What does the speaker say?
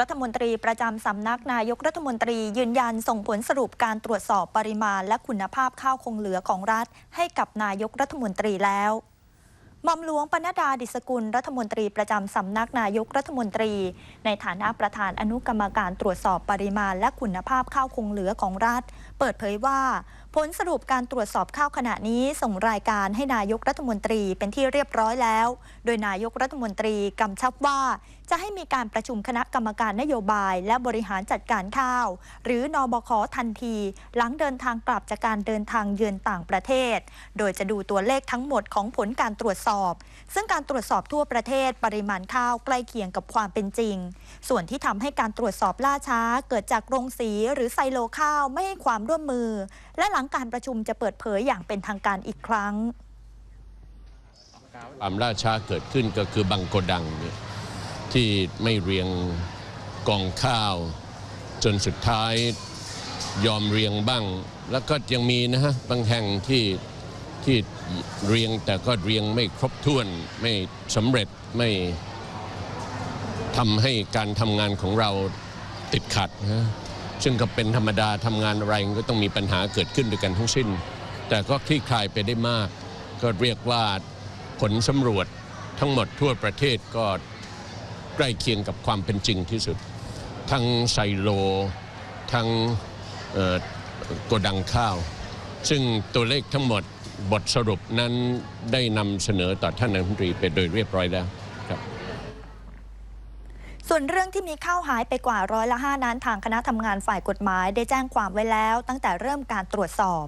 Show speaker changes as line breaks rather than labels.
รัฐมนตรีประจำสำนักนายกรัฐมนตรียืนยันส่งผลสรุปการตรวจสอบปริมาณและคุณภาพข้าวคงเหลือของรัฐ ให้กับนายกรัฐมนตรีแล้วหม่อมหลวงปนดดาดิสกุลรัฐมนตรีประจำสำนักนายกรัฐมนตรี ในฐานะประธานอนุกรรมการตรวจสอบปริมาณและคุณภาพข้าวคงเหลือของรัฐ เปิดเผยว่า ผลสรุปการตรวจสอบข้าวขณะนี้ส่งรายการให้นายกรัฐมนตรีเป็นที่เรียบร้อยแล้ว โดยนายกรัฐมนตรีกำชับว่า จะให้มีการประชุมคณะกรรมการนโยบาย และบริหารจัดการข้าว หรือนอบคทันที หลังเดินทางกลับจากการเดินทางเยือนต่างประเทศ โดยจะดูตัวเลขทั้งหมดของผลการตรวจสอบ ซึ่งการตรวจสอบทั่วประเทศปริมาณข้าวใกล้เคียงกับความเป็นจริง ส่วนที่ทำให้การตรวจสอบล่าช้า เกิดจากโรงสีหรือไซโลข้าวไม่ให้ความร่วมมือ และหลังการประชุมจะเปิดเผยอย่างเป็นทางการอีกครั้ง
ความล่าช้าเกิดขึ้นก็คือบางโกดังเนี่ยที่ไม่เรียงกองข้าว จนสุดท้ายยอมเรียงบ้าง แล้วก็ยังมีนะฮะบางแห่งที่ที่เรียงแต่ก็เรียงไม่ครบถ้วนไม่สำเร็จไม่ทำให้การทำงานของเราติดขัดนะ ซึ่งก็เป็นธรรมดาทำงานอะไรก็ต้องมีปัญหาเกิดขึ้นด้วยกันทั้งสิ้น แต่ก็คลี่คลายไปได้มาก ก็เรียกว่าผลสำรวจทั้งหมดทั่วประเทศก็ใกล้เคียงกับความเป็นจริงที่สุด ทั้งไซโล ทั้งโกดังข้าว ซึ่งตัวเลขทั้งหมดบทสรุปนั้นได้นำเสนอต่อท่านนายกรัฐมนตรีไปโดยเรียบร้อยแล้ว
ส่วนเรื่องที่มีข้าวหายไปกว่าร้อยละห้านั้นทางคณะทำงานฝ่ายกฎหมายได้แจ้งความไว้แล้ว ตั้งแต่เริ่มการตรวจสอบ